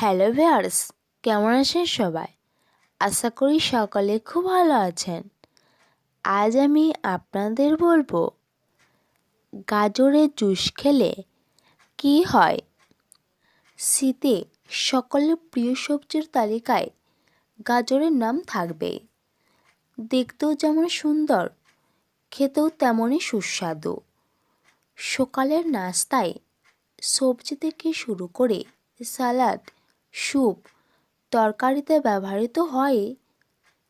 Hello viewers কেমন আছেন সবাই? আশা করি সকলে খুব ভালো আছেন। আজ আমি আপনাদের বলব, গাজরের জুস খেলে কি হয়? শীতে সকলের প্রিয় সবজির তালিকায় গাজরের নাম থাকবে। দেখতেও যেমন সুন্দর, খেতেও তেমনই সুস্বাদু। সকালের নাস্তায় সবজি থেকে শুরু করে সালাদ স্যুপ তরকারিতে ব্যবহৃত হয়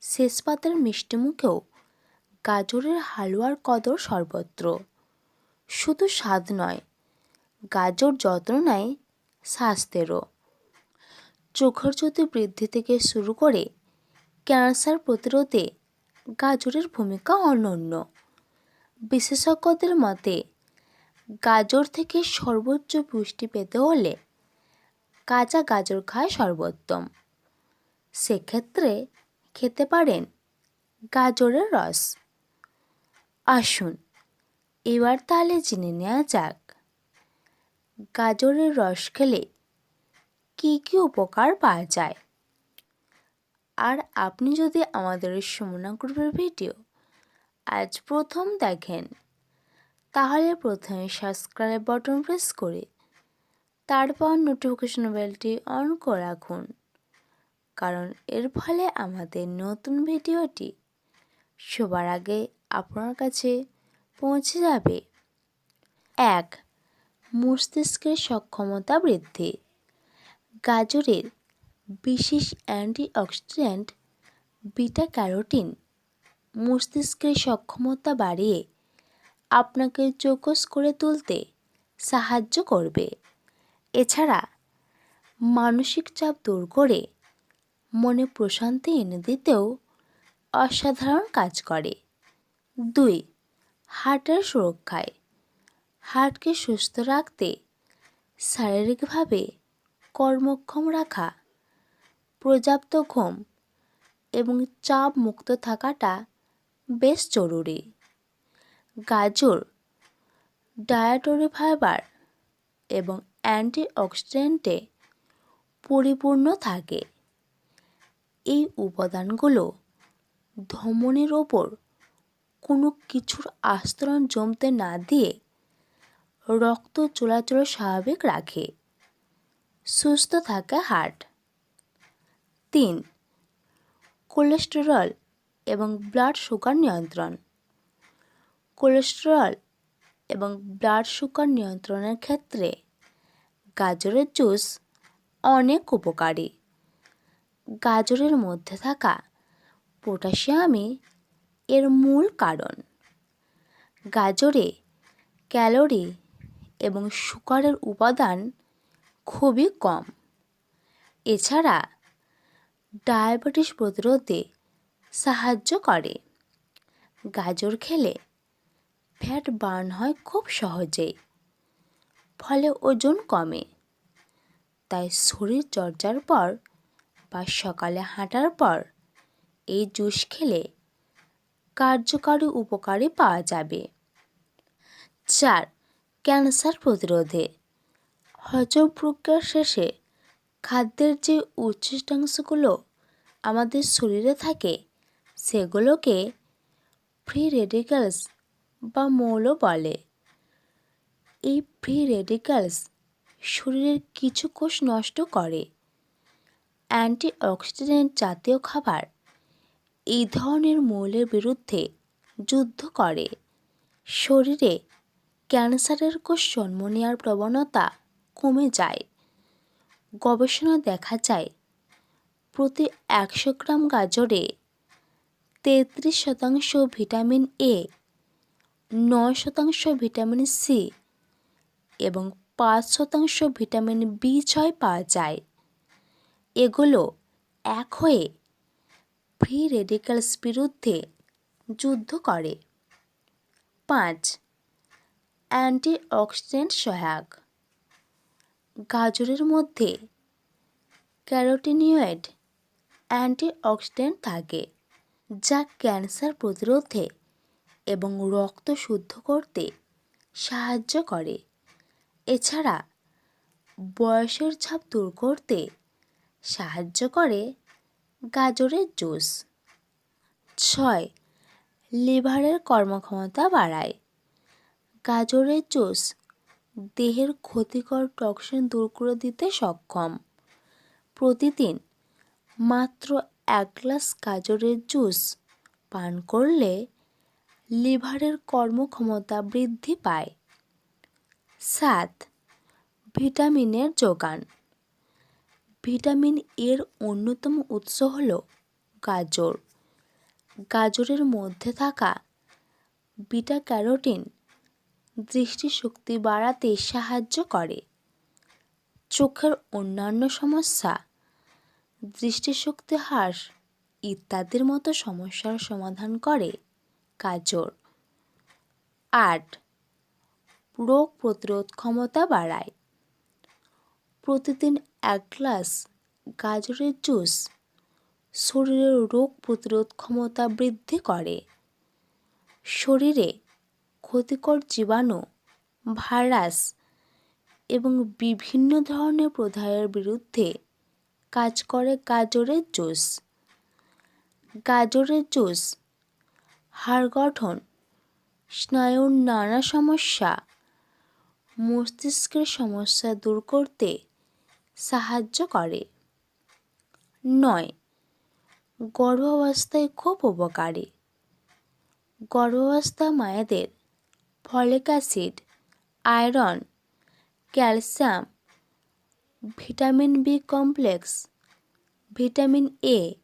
শেষ পাতের মিষ্টিমুখেও গাজরের হালুয়ার কদর সর্বত্র। শুধু স্বাদ নয়, গাজর যত্ন নেয় স্বাস্থ্যেরও। চোখের জ্যোতি বৃদ্ধি থেকে শুরু করে ক্যান্সার প্রতিরোধে গাজরের ভূমিকা অনন্য। বিশেষজ্ঞদের মতে, গাজর থেকে সর্বোচ্চ পুষ্টি পেতে হলে কাঁচা গাজর খায় সর্বোত্তম। সেক্ষেত্রে খেতে পারেন গাজরের রস। আসুন, এবার তাহলে জেনে নেওয়া যাক, গাজরের রস খেলে কী কী উপকার পাওয়া যায়? আর আপনি যদি আমাদের সুমনা গ্রুপের ভিডিও আজ প্রথম দেখেন, তাহলে প্রথমে সাবস্ক্রাইব বাটন প্রেস করে তারপর নোটিফিকেশন বেলটি অন করে রাখুন। কারণ এর ফলে আমাদের নতুন ভিডিওটি সবার আগে আপনার কাছে পৌঁছে যাবে। এক, মস্তিষ্কের সক্ষমতা বৃদ্ধি। গাজরের বিশেষ অ্যান্টিঅক্সিডেন্ট বিটা ক্যারোটিন মস্তিষ্কের সক্ষমতা বাড়িয়ে আপনাকে চৌকস করে তুলতে সাহায্য করবে। এছাড়া মানসিক চাপ দূর করে মনে প্রশান্তি এনে দিতেও অসাধারণ কাজ করে। দুই, হার্টের সুরক্ষায়। হার্টকে সুস্থ রাখতে শারীরিকভাবে কর্মক্ষম রাখা, পর্যাপ্ত ঘুম এবং চাপ মুক্ত থাকাটা বেশ জরুরি। গাজর, ডায়াটরি ফাইবার এবং অ্যান্টিঅক্সিডেন্টে পরিপূর্ণ থাকে। এই উপাদানগুলো ধমনির ওপর কোনো কিছুর আস্তরণ জমতে না দিয়ে রক্ত চলাচল স্বাভাবিক রাখে। সুস্থ থাকে হার্ট তিন, কোলেস্টেরল এবং ব্লাড সুগার নিয়ন্ত্রণ। কোলেস্টেরল এবং ব্লাড সুগার নিয়ন্ত্রণের ক্ষেত্রে গাজরের জুস অনেক উপকারী। গাজরের মধ্যে থাকা পটাশিয়ামই এর মূল কারণ। গাজরে ক্যালোরি এবং সুগারের উপাদান খুবই কম। এছাড়া ডায়াবেটিস প্রতিরোধে সাহায্য করে। গাজর খেলে ফ্যাট বার্ন হয় খুব সহজেই। ফলে ওজন কমে। তাই শরীর চর্চার পর বা সকালে হাঁটার পর এই জুস খেলে কার্যকারী উপকারী পাওয়া যাবে। চার, ক্যান্সার প্রতিরোধে। হজম প্রক্রিয়ার শেষে খাদ্যের যে উচ্ছিষ্টাংশগুলো আমাদের শরীরে থাকে, সেগুলোকে ফ্রি রেডিক্যালস বা মৌল বলে। এই ফ্রি রেডিক্যালস শরীরের কিছু কোষ নষ্ট করে। অ্যান্টিঅক্সিডেন্ট জাতীয় খাবার এই ধরনের মৌলের বিরুদ্ধে যুদ্ধ করে। শরীরে ক্যান্সারের কোষ জন্ম নেওয়ার প্রবণতা কমে যায়। গবেষণা দেখা যায়, প্রতি একশো গ্রাম গাজরে তেত্রিশ শতাংশ ভিটামিন এ নয় শতাংশ ভিটামিন সি এবং পাঁচ শতাংশ ভিটামিন বি ছয় পাওয়া যায়। এগুলো এক হয়ে ফ্রি রেডিক্যালস বিরুদ্ধে যুদ্ধ করে। পাঁচ, অ্যান্টিঅক্সিডেন্ট সহায়ক। গাজরের মধ্যে ক্যারোটিনিয়েড অ্যান্টিঅক্সিডেন্ট থাকে, যা ক্যান্সার প্রতিরোধে এবং রক্ত শুদ্ধ করতে সাহায্য করে। এছাড়া বয়সের ছাপ দূর করতে সাহায্য করে গাজরের জুস। ছয়, লিভারের কর্মক্ষমতা বাড়ায়। গাজরের জুস দেহের ক্ষতিকর টক্সিন দূর করে দিতে সক্ষম। প্রতিদিন মাত্র এক গ্লাস গাজরের জুস পান করলে লিভারের কর্মক্ষমতা বৃদ্ধি পায়। সাত ভিটামিনের যোগান। ভিটামিন এর অন্যতম উৎস হল গাজর। গাজরের মধ্যে থাকা বিটা ক্যারোটিন দৃষ্টিশক্তি বাড়াতে সাহায্য করে। চোখের অন্যান্য সমস্যা, দৃষ্টিশক্তি হ্রাস ইত্যাদির মতো সমস্যার সমাধান করে গাজর। আট রোগ প্রতিরোধ ক্ষমতা বাড়ায়। প্রতিদিন এক গ্লাস গাজরের জুস শরীরের রোগ প্রতিরোধ ক্ষমতা বৃদ্ধি করে। শরীরে ক্ষতিকর জীবাণু, ভাইরাস এবং বিভিন্ন ধরনের প্রদাহের বিরুদ্ধে কাজ করে গাজরের জুস। গাজরের জুস হাড় গঠন, স্নায়ুর নানা সমস্যা মস্তিষ্কের সমস্যা দূর করতে সাহায্য করে। নয়, গর্ভাবস্থায় খুব উপকারী। গর্ভাবস্থা মায়েদের folic acid, iron, calcium, vitamin B complex, vitamin A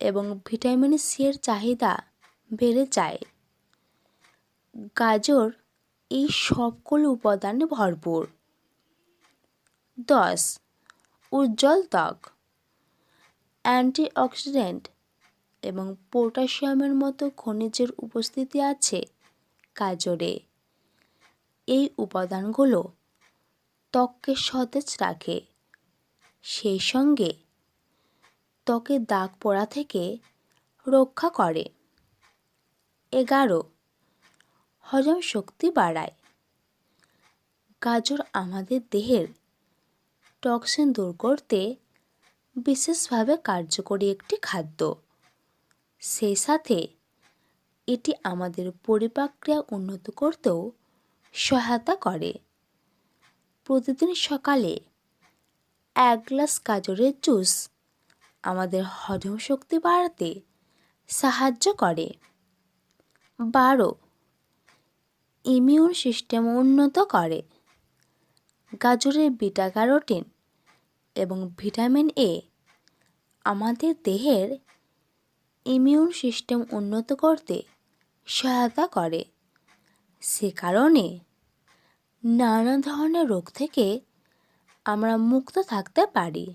এবং ভিটামিন সি এর চাহিদা বেড়ে যায়। গাজর এই সবগুলো উপাদানে ভরপুর। দশ, উজ্জ্বল ত্বক, অ্যান্টিঅক্সিডেন্ট এবং পটাশিয়ামের মতো খনিজের উপস্থিতি আছে গাজরে এই উপাদানগুলো ত্বককে সতেজ রাখে, সেই সঙ্গে ত্বকে দাগ পড়া থেকে রক্ষা করে। এগারো হজম শক্তি বাড়ায়। গাজর আমাদের দেহের টক্সিন দূর করতে বিশেষভাবে কার্যকরী একটি খাদ্য। সেই সাথে এটি আমাদের পরিপাক্রিয়া উন্নত করতেও সহায়তা করে। প্রতিদিন সকালে এক গ্লাস গাজরের জুস আমাদের হজম শক্তি বাড়াতে সাহায্য করে। বারো ইমিউন সিস্টেম উন্নত করে। গাজরের বিটা ক্যারোটিন এবং ভিটামিন এ। আমাদের দেহের ইমিউন সিস্টেম উন্নত করতে সহায়তা করে। সে কারণে নানা ধরনের রোগ থেকে আমরা মুক্ত থাকতে পারি।